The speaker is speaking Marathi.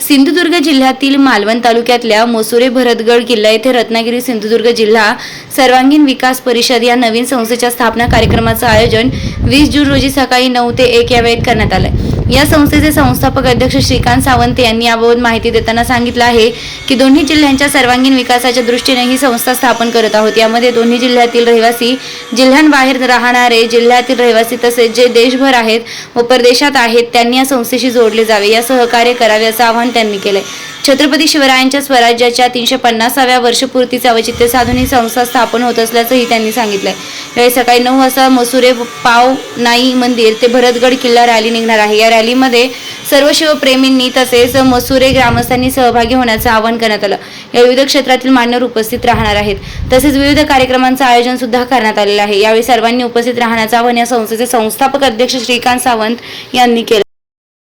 सिंधुदुर्ग जिल्ह्यातील मालवण तालुक्यातल्या मोसुरे भरतगड किल्ला येथे रत्नागिरी सिंधुदुर्ग जिल्हा सर्वांगीण विकास परिषद या नवीन संस्थेच्या स्थापना कार्यक्रमाचं आयोजन वीस जून रोजी सकाळी नऊ ते एक या वेळेत करण्यात आलंय. या संस्थेचे संस्थापक अध्यक्ष श्रीकांत सावंत यांनी याबाबत माहिती देताना सांगितलं आहे की दोन्ही जिल्ह्यांच्या सर्वांगीण विकासाच्या दृष्टीने ही संस्था स्थापन करत आहोत. यामध्ये दोन्ही जिल्ह्यातील रहिवासी जिल्ह्यांबाहेर राहणारे जिल्ह्यातील रहिवासी तसेच जे देशभर आहेत व परदेशात आहेत त्यांनी या संस्थेशी जोडले जावे या सहकार्य करावे असं आवाहन त्यांनी केलंय. छत्रपती शिवरायांच्या स्वराज्याच्या तीनशे पन्नासाव्या वर्षपूर्तीचे औचित्य साधून ही संस्था स्थापन होत असल्याचंही त्यांनी सांगितलंय. यावेळी सकाळी नऊ वाजता मसुरे पाव नाई मंदिर ते भरतगड किल्ला रॅली निघणार आहे. या रॅलीमध्ये सर्व शिवप्रेमींनी तसेच मसुरे ग्रामस्थांनी सहभागी होण्याचं आवाहन करण्यात आलं. या विविध क्षेत्रातील मान्यवर उपस्थित राहणार आहेत. तसेच विविध कार्यक्रमांचं आयोजन सुद्धा करण्यात आलेलं आहे. यावेळी सर्वांनी उपस्थित राहण्याचं आवाहन या संस्थेचे संस्थापक अध्यक्ष श्रीकांत सावंत यांनी केलं.